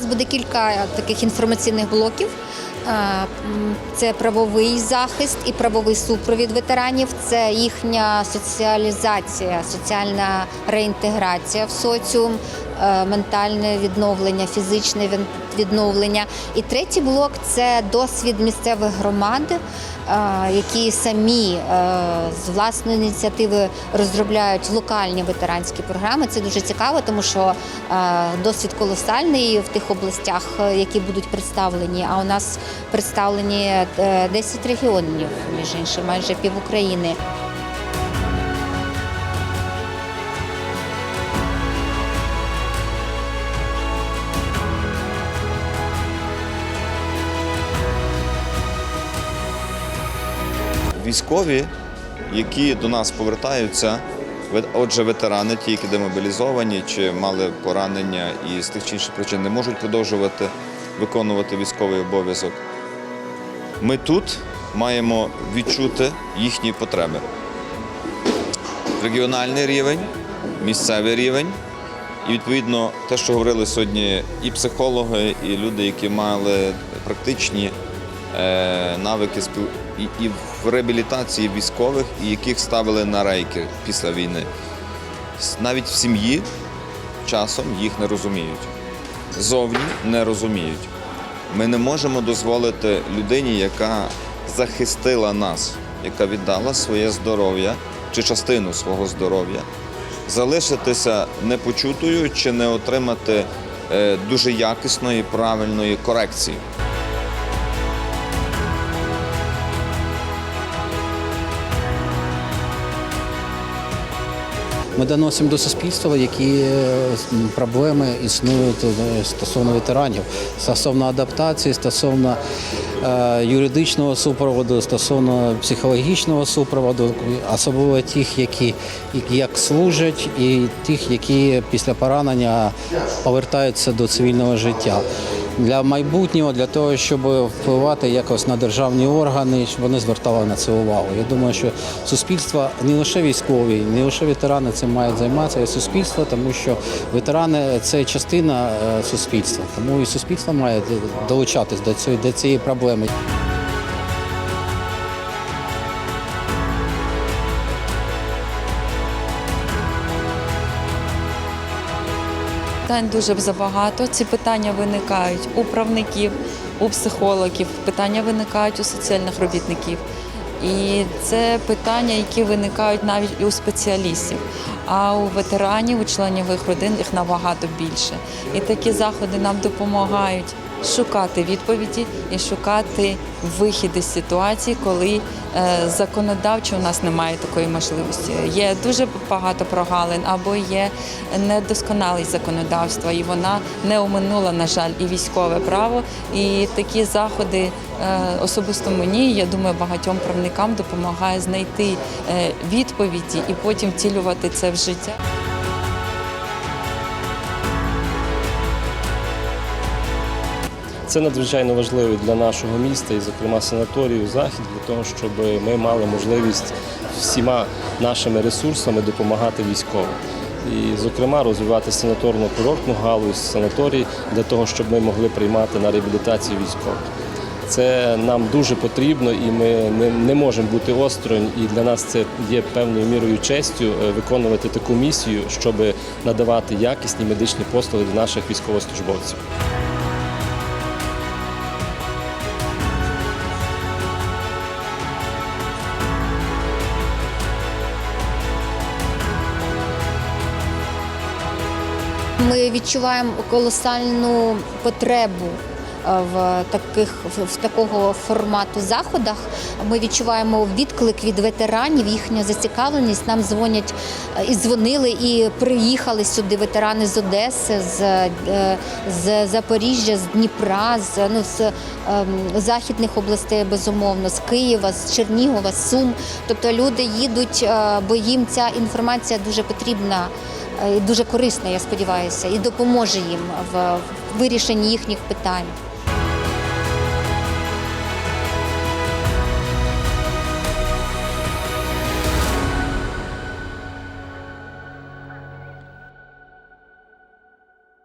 нас буде кілька таких інформаційних блоків. Е, Це правовий захист і правовий супровід ветеранів. Це їхня соціалізація, соціальна реінтеграція в соціум, ментальне відновлення, фізичне відновлення. І третій блок це досвід місцевих громад, е, які самі е, з власної ініціативи розробляють локальні ветеранські програми. Це дуже цікаво, тому що е, досвід колосальний в тих областях, е, які будуть представлені. А у нас представлені е, 10 регіонів, між іншим, майже пів України. Військові, які до нас повертаються, отже, ветерани, ті, які демобілізовані чи мали поранення і з тих чи інших причин не можуть продовжувати виконувати військовий обов'язок. Ми тут маємо відчути їхні потреби. Регіональний рівень, місцевий рівень. І відповідно те, що говорили сьогодні і психологи, і люди, які мали практичні е, навики спіл... і, і в реабілітації військових, і яких ставили на рейки після війни. Навіть в сім'ї часом їх не розуміють. Зовні не розуміють. Ми не можемо дозволити людині, яка захистила нас, яка віддала своє здоров'я чи частину свого здоров'я, залишитися непочутою чи не отримати е, дуже якісної, правильної корекції. Ми доносимо до суспільства, які е, проблеми існують е, стосовно ветеранів, стосовно адаптації, стосовно е, юридичного супроводу, стосовно психологічного супроводу, особливо тих, які як служать, і тих, які після поранення повертаються до цивільного життя. Для майбутнього, для того, щоб впливати якось на державні органи, щоб вони звертали на це увагу. Я думаю, що суспільство не лише військові, не лише ветерани цим мають займатися, а й суспільство, тому що ветерани це частина е, суспільства. Тому і суспільство має долучатись до цієї до цієї проблеми. Питань дуже забагато. Ці питання виникають у правників, у психологів, питання виникають у соціальних робітників. І це питання, які виникають навіть і у спеціалістів. А у ветеранів, у членів їх родин їх набагато більше. І такі заходи нам допомагають шукати відповіді і шукати вихід із ситуації, коли е, законодавчо у нас немає такої можливості. Є дуже багато прогалин або є недосконалість законодавства, і вона не оминула, на жаль, і військове право. І такі заходи е, особисто мені, я думаю, багатьом правникам допомагає знайти е, відповіді і потім втілювати це в життя. Це надзвичайно важливо для нашого міста і, зокрема, санаторію Захід, для того, щоб ми мали можливість всіма нашими ресурсами допомагати військовим. І, зокрема, розвивати санаторно-курортну галузь, санаторій для того, щоб ми могли приймати на реабілітацію військових. Це нам дуже потрібно, і ми не, не можемо бути осторонь. І для нас це є певною мірою честю е, виконувати таку місію, щоб надавати якісні медичні послуги для наших військовослужбовців. Ми відчуваємо колосальну потребу е, в таких в- такого формату заходах. Ми відчуваємо відклик від ветеранів, їхню зацікавленість. Нам дзвонять е, і дзвонили, і приїхали сюди ветерани з Одеси, з, е, з Запоріжжя, з Дніпра, з, ну, з ем, західних областей, безумовно, з Києва, з Чернігова, з Сум. Тобто люди їдуть, бо їм ця інформація дуже потрібна дуже корисна, я сподіваюся, і допоможе їм в вирішенні їхніх питань.